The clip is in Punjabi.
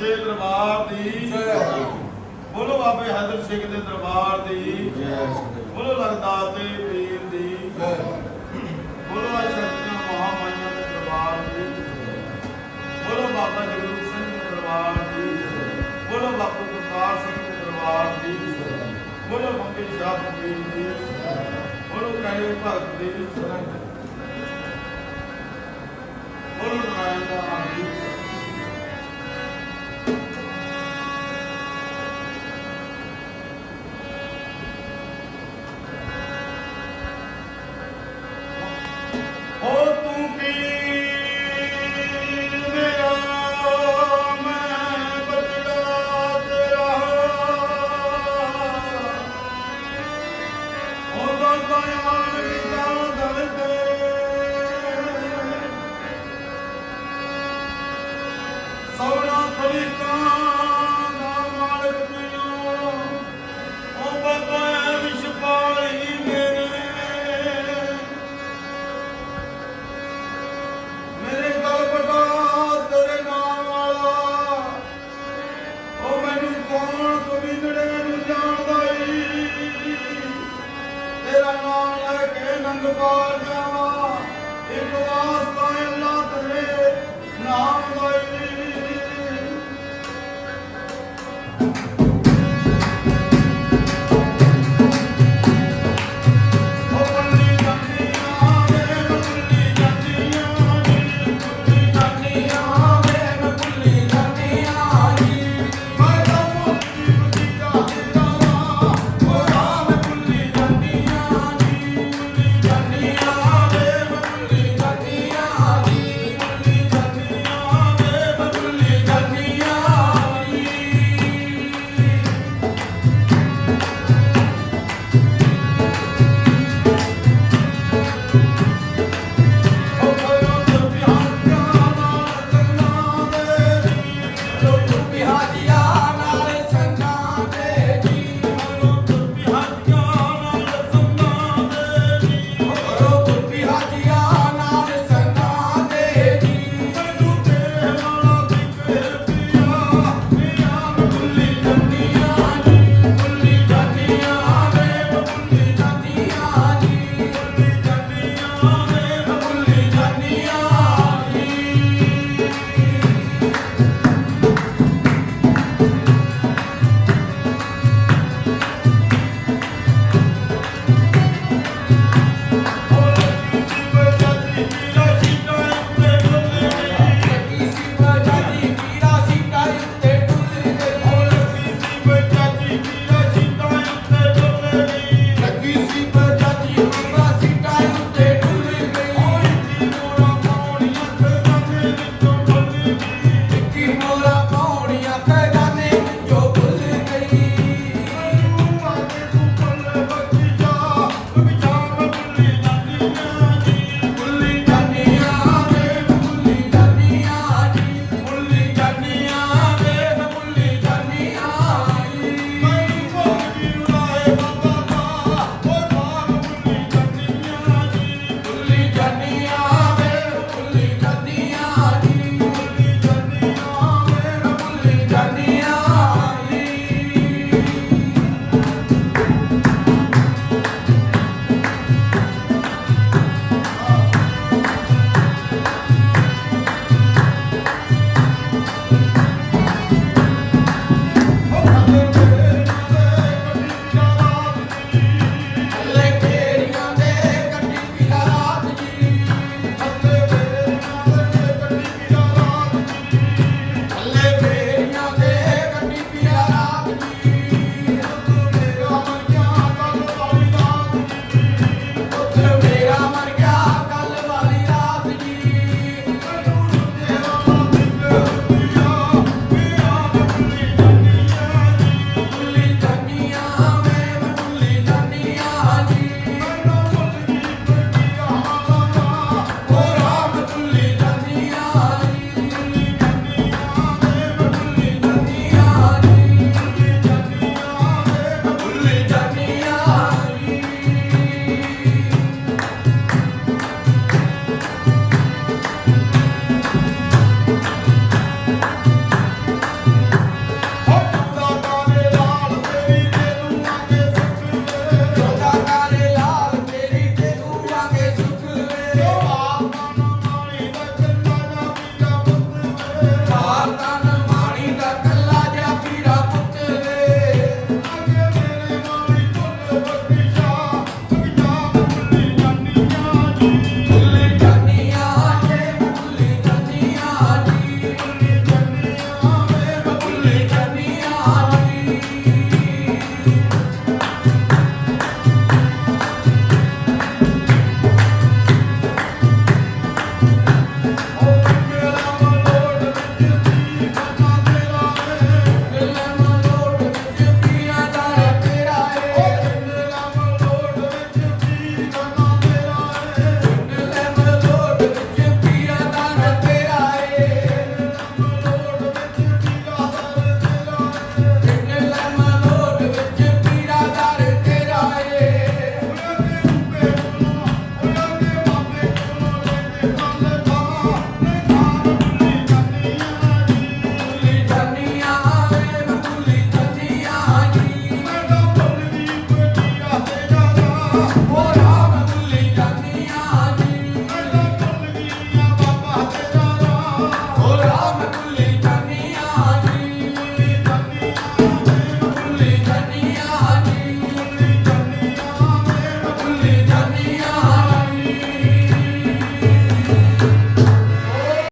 ਦੇ ਦਰਬਾਰ ਦੀ। ਬੋਲੋ ਬਾਬੇ ਹਾਜ਼ਰ ਸਿੰਘ ਦੇ ਦਰਬਾਰ ਦੀ। ਬੋਲੋ ਲਗਦਾਸ ਦੇ ਪੀਰ ਦੀ। ਬੋਲੋ ਆ ਸ਼ਕਤੀਆਂ ਮਹਾਮਾਈਆਂ ਦੇ ਦਰਬਾਰ ਦੀ। ਬੋਲੋ ਬਾਬਾ ਜਗਰੂਪ ਸਿੰਘ ਦੇ ਦਰਬਾਰ ਦੀ। ਬੋਲੋ ਬਾਪੂ ਗੁਰਦਾਰ ਸਿੰਘ ਦੇ ਦਰਬਾਰ ਦੀ। ਬੋਲੋ ਮੰਗੇ ਸ਼ਾਹ ਫਕੀਰ ਦੀ। ਬੋਲੋ ਕਾਲੇ ਭਗਤ ਦੀ। ਬੋਲੋ ਨਾਰਾਇਣ ਦਾ Sauna Tavika